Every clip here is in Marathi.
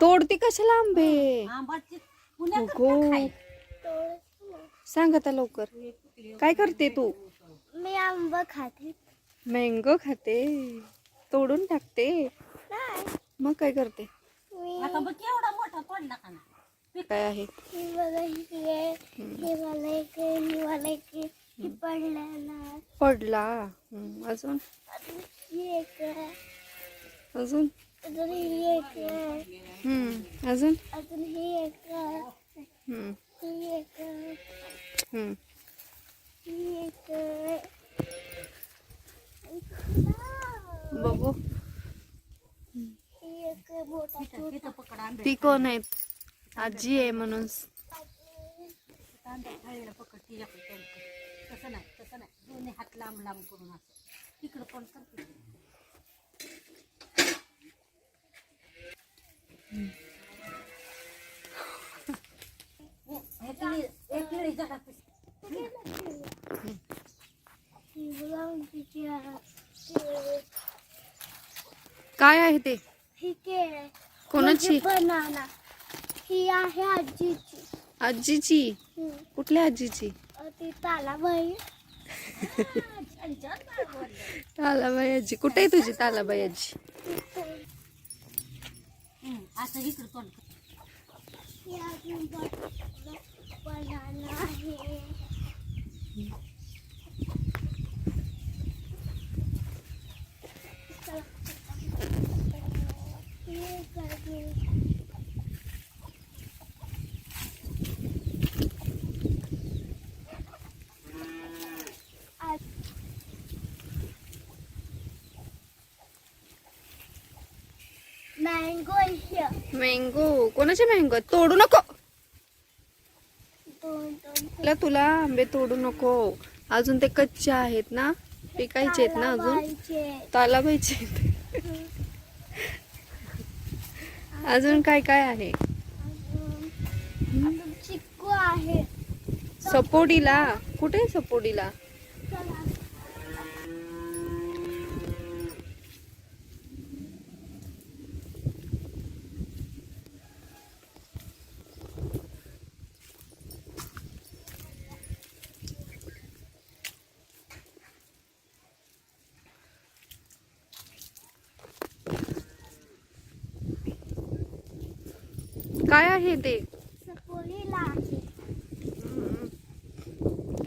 तोडती कशाला आंबे आंबाची पुण्यात अगो. खाय. सांग आता लवकर. काय करते तू? मी आंबा खाते. मँगो खाते. तोडून टाकते. मग काय करते? काय आहे? ही ही हे ही ही पडला अजून? अजून? अजून ही एक आहे, हम्म, अजून? अजून ही एक आहे, हम्म, ही एक आहे, हम्म. ही एक आहे. बघू. ही एक आहे मोठा ती कोण आहेत आजी आहे म्हणून. तांदूळ थाळीला पकड तिच्याकडे तसं नाही तसं नाही. दोन्ही हात लांब लांब करून असं. तिकडं कोण करते केळी झाडात ही गुलाबीची आहे. काय आहे ते ही केळ आहे. कोणाची बनाना ही आहे आजीची आजीची हम्म. कुठल्या आजीची अ, ती तालाबाई तालाबाई आजी कुठे आहे तुझी तालाबाई आजी असं इकडं तोंड कर. ही अजून बनाना आहे ही एक आहे. आ- मँगो कोणाचे मँगो? तोडू नको. दोन तुला तुला आंबे तोडू नको. अजून ते कच्चे आहेत ना? पिकायचे आहेत ना अजून. तालाबाईचे आहेत. अजून काय काय आहे? सपोडीला कुठे आहे सपोडीला चला काय आहे ते.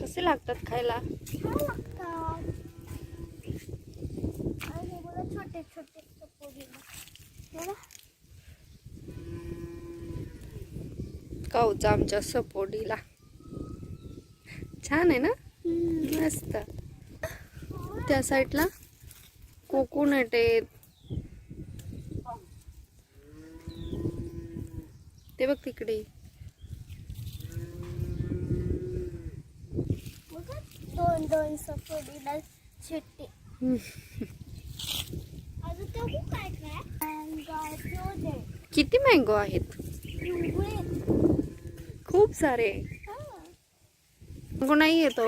कसे लागतात खायला? छोटे. काऊचा आमच्या सपोडीला छान आहे ना. मस्त. त्या साईडला कोकोनट आहेत. ते बघ तिकडे. बघा दोन दोन सपोलीला चिट्टी हम्म. अजून ते खूप काय काय अँगायफ्लोड आहे किती मँगो आहेत? खूप सारे. मँगो नाही येतो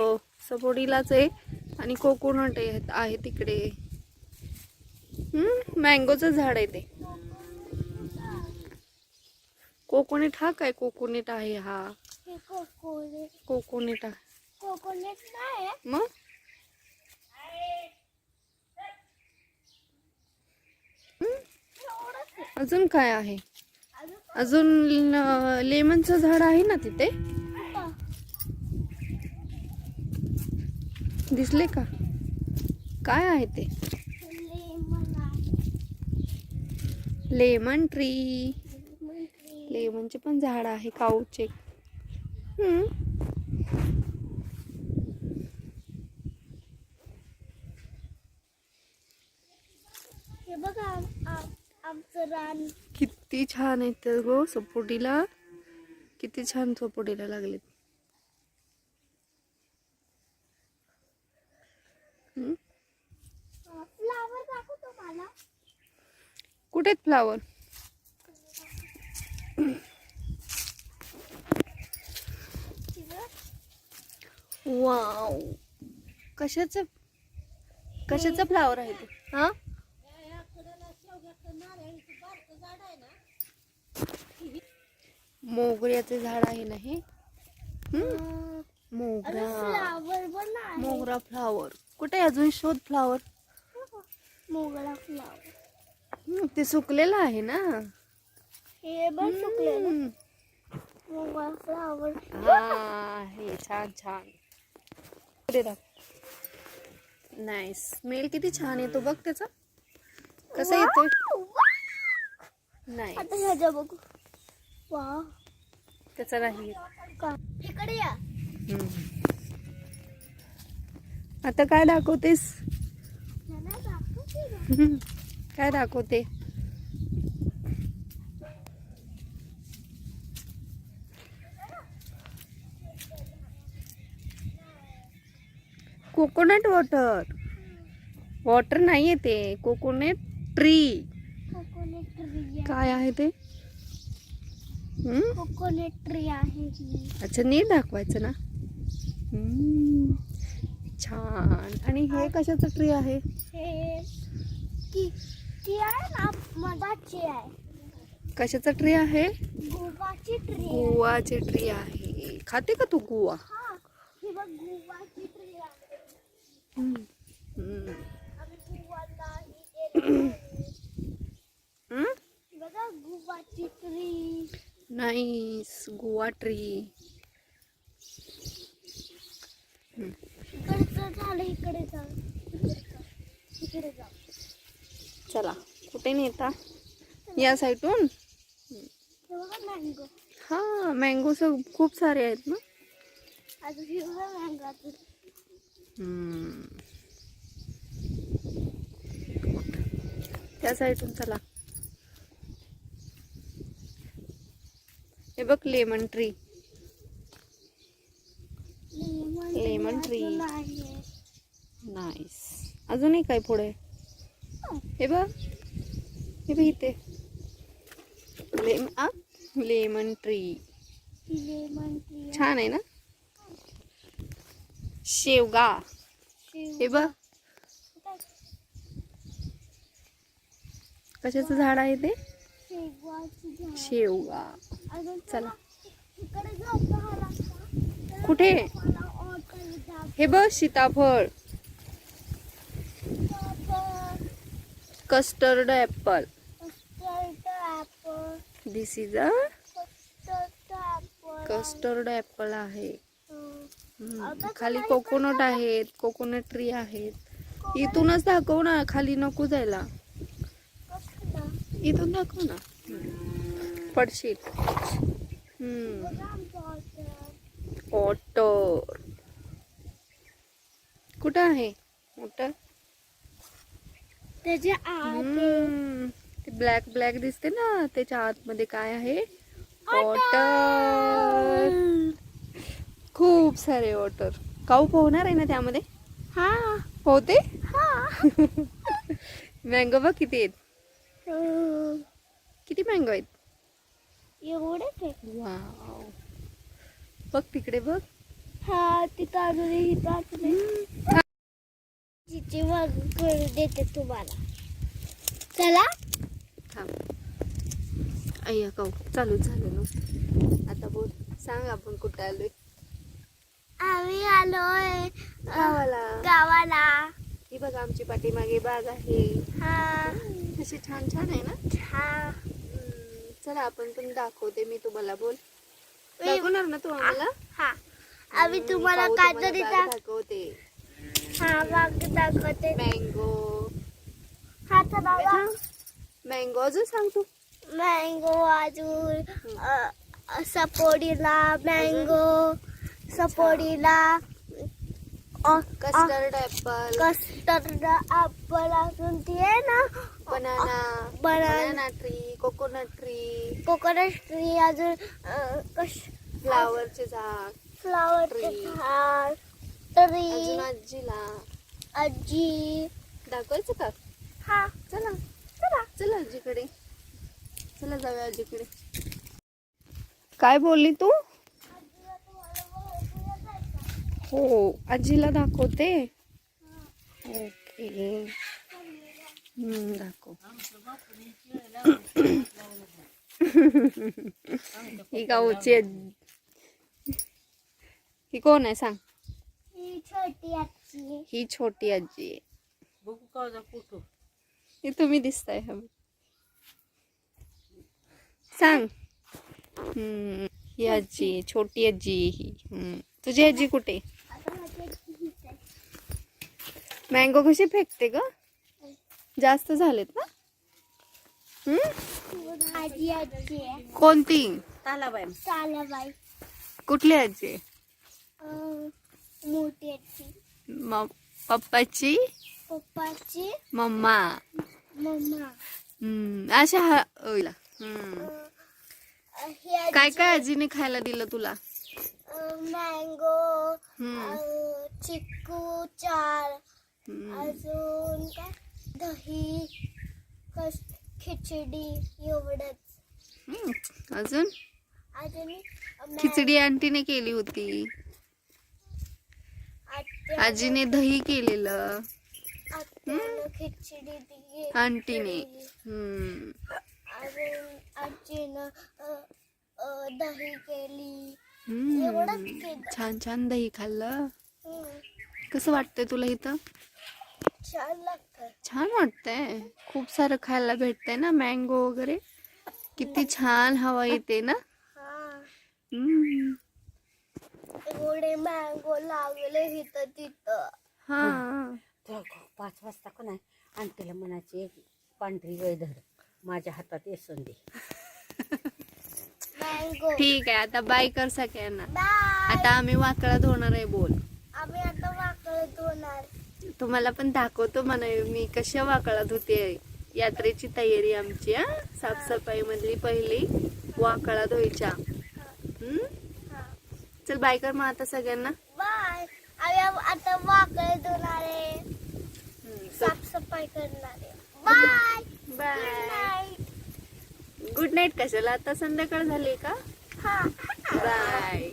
सपोडीलाच आहे आणि कोकोनट आहे आहे तिकडे. हम्म मँगोचं झाड आहे ते. कोकोनट हा काय? कोकोनट आहे हा. कोकोनट. कोकोनट आहे. कोकोनट नाही मग? अजून काय आहे? अजून लेमनचं झाड आहे ना तिथे? दिसले का? काय आहे ते? Lemon tree. लेमनचे पण झाड आहे काऊचे हे बघा आम- आम- आमचं रान. किती छान आहेत ते गो सपोटीला किती छान सपोटीला लागलेत. हम्म? फ्लावर दाखवतो मला कुठे आहेत फ्लावर वाव कशाचं? कशाचं फ्लावर आहे ते? हा? मोगऱ्याचे झाड आहे ना हे? मोगरा. मोगरा फ्लावर कुठे अजून? शोध फ्लावर मोगरा फ्लावर ते सुकलेलं आहे ना? हे. मोगरा फ्लावर हा हे छान छान। नाही स्मेल किती छान येतो बघ त्याचा। कसा येतोय? नाही आता ह्याच्या बघू. वा त्याचा नाही इकडे या. आता काय दाखवतेस. काय दाखवते? Coconut water. वॉटर नाही ते. Coconut tree. कोकोनट ट्री काय आहे ते? कोकोनट ट्री आहे अच्छा नीट दाखवायचं ना. छान. आणि हे कशाचं ट्री आहे? आहे आहे. कशाचं ट्री आहे? गुवाची ट्री आहे. गुवाचे ट्री आहे. खाते का तू गुवा? Nice guava tree. इकडे इकडे जा. चला कुठे नेता? या साईडून? मँगो हा मँगो खूप सारे आहेत ना अजून हे बघा मँगो अजून हम्म. त्या साईडून चला. हे बघ लेमन ट्री. लेमन आहे. नाईस. अजूनही काय पुढे. हे बघ. हे बघ इथे. लेम आ? Lemon tree. Lemon tree. छान आहे ना? शेवगा. शेव- हे बघ. कशाचं झाड आहे ते. शेवगा. चला. कुठे. हे बघ सीताफळ. Custard apple this is a custard apple आहे. खाली कोकोनट आहेत कोकोनट ट्री आहेत. इथूनच दाखव ना खाली नको जायला? इथून दाखव ना. पडशील. ऑटर कुठं आहे? मोटर त्याच्या आत. ब्लॅक ब्लॅक दिसते ना त्याच्या आतमध्ये काय आहे? ऑटर खूप सारे ऑटर काऊ पोहणार आहे ना त्यामध्ये? हा. पोहते हा. मँगो बघ किती आहेत. किती मँगो आहेत? एवढेच वाव बघ तिकडे बघ. हा तिथं अजून इथं अजून आहे. तिची मग करू देते तुम्हाला. चला. थांब. अय्या काऊ. चालूच झालं ना. आता बोल. सांग आपण कुठं आलोय. आम्ही आलोय गावाला. गावाला. ही बघा आमची पाठीमागे बाग आहे. हा. कशी छान छान आहे ना? हा. हम्म, चला आपण पण दाखवते मी तुम्हाला बोल. दाखवणार ना तू आम्हाला? हा. आम्ही हम्म, तुम्हाला पाहू काहीतरी तुम्हाला दा- बाग दाखवते. हा बाग दाखवते. मँगो. हा चला मँगो अजून सांग तू. मँगो अजून अ, अ, सपोडीला मँगो. सपोडीला अ, कस्टर्ड ऍपल कस्टर्ड ऍपल अजून ती आहे ना banana. Banana tree coconut tree coconut tree अजून कश फ्लावरचे झाड. फ्लावरचे Tree. झाड. ट्री आजीला. आजी. दाखवायचं का? हा. चला. चला. चला आजीकडे. चला जाऊया आजीकडे. काय बोलली तू? हो आजीला दाखवते. ओके. हम्म, दाखव. ही गावची आजी. ही कोण आहे सांग. ही छोटी आजी ही आहे ही तुम्ही दिसताय हवी सांग. हम्म, ही आजी छोटी आजी ही. हम्म. तुझी आजी कुठे मँगो कशी फेकते ग? जास्त झालेत ना? हम्म? आजी आजी. आहे कोणती? तालाबाई. कुठली आजी? मोठी पप्पाची? पप्पाची? मम्मा. मम्मा. हम्म, अशा हा. हम्म. ही काय काय आजीने खायला दिलं तुला? मँगो. चिक्कू चार. अजून काय? दही कस खिचडी एवढंच. हम्म. अजून? अजून मॅ- खिचडी आंटीने केली होती. आत्या- आजीने दही केलेलं. आत्यानं खिचडी दिली आंटीने. हम्म. अजून आजीनं अ, अ, दही केलं. छान छान दही खाल्लं. कसं वाटतंय तुला इथं? छान लागतं छान वाटतंय. खूप सारं खायला भेटतंय ना मँगो वगैरे? किती छान हवा येते ना? हा. एवढे मँगो लागले इथं तिथं. हा. तुला पाच वाजता का नाही आंटीला म्हणायची एक पांढरी वैधर माझ्या हातात येसून दे. ठीक आहे आता बाय कर सगळ्यांना. बाय. आता आम्ही वाकळा धुणार आहे बोल. आम्ही आता वाकळत होणार तुम्हाला पण दाखवतो म्हणा मी कशा वाकळा धुते. यात्रेची तयारी आमची हा? साफसफाई मधली पहिली वाकळा हम्म? हा. चल बाय कर मग आता सगळ्यांना. बाय. आता वाकळत होणार आहे. साफसफाई करणार आहे. बाय. बाय. गुड नाईट कशाला? आता संध्याकाळ झाली का? हा बाय